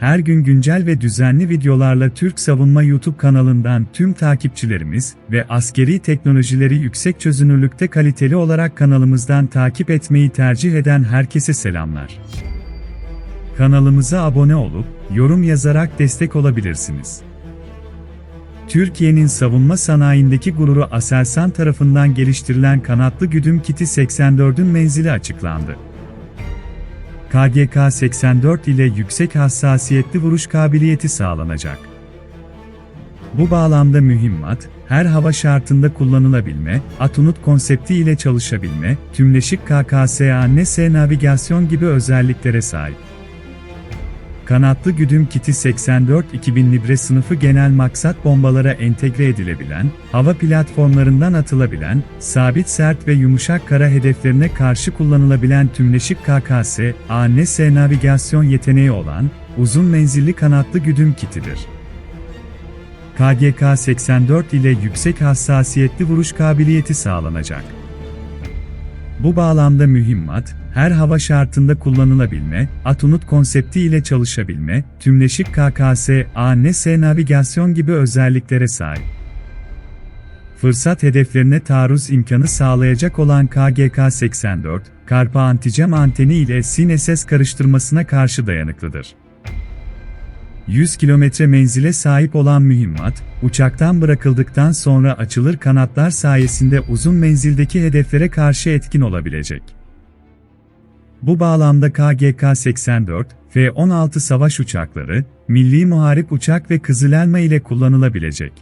her gün güncel ve düzenli videolarla Türk Savunma YouTube kanalından tüm takipçilerimiz ve askeri teknolojileri yüksek çözünürlükte kaliteli olarak kanalımızdan takip etmeyi tercih eden herkese selamlar. Kanalımıza abone olup, yorum yazarak destek olabilirsiniz. Türkiye'nin savunma sanayindeki gururu Aselsan tarafından geliştirilen kanatlı güdüm kiti 84'ün menzili açıklandı. KGK-84 ile yüksek hassasiyetli vuruş kabiliyeti sağlanacak. Bu bağlamda mühimmat, her hava şartında kullanılabilme, Atunut konsepti ile çalışabilme, tümleşik KKS-ANS navigasyon gibi özelliklere sahip. Kanatlı güdüm kiti 84-2000 libre sınıfı genel maksat bombalara entegre edilebilen, hava platformlarından atılabilen, sabit sert ve yumuşak kara hedeflerine karşı kullanılabilen tümleşik KKS, ANS navigasyon yeteneği olan, uzun menzilli kanatlı güdüm kitidir. KGK-84 ile yüksek hassasiyetli vuruş kabiliyeti sağlanacak. Bu bağlamda mühimmat, her hava şartında kullanılabilme, Atunut konsepti ile çalışabilme, tümleşik KKS, ANS navigasyon gibi özelliklere sahip. Fırsat hedeflerine taarruz imkanı sağlayacak olan KGK-84, Karpa anticam anteni ile SIN-SS karıştırmasına karşı dayanıklıdır. 100 kilometre menzile sahip olan mühimmat, uçaktan bırakıldıktan sonra açılır kanatlar sayesinde uzun menzildeki hedeflere karşı etkin olabilecek. Bu bağlamda KGK-84, F-16 savaş uçakları, milli muharip uçak ve Kızıl Elma ile kullanılabilecek.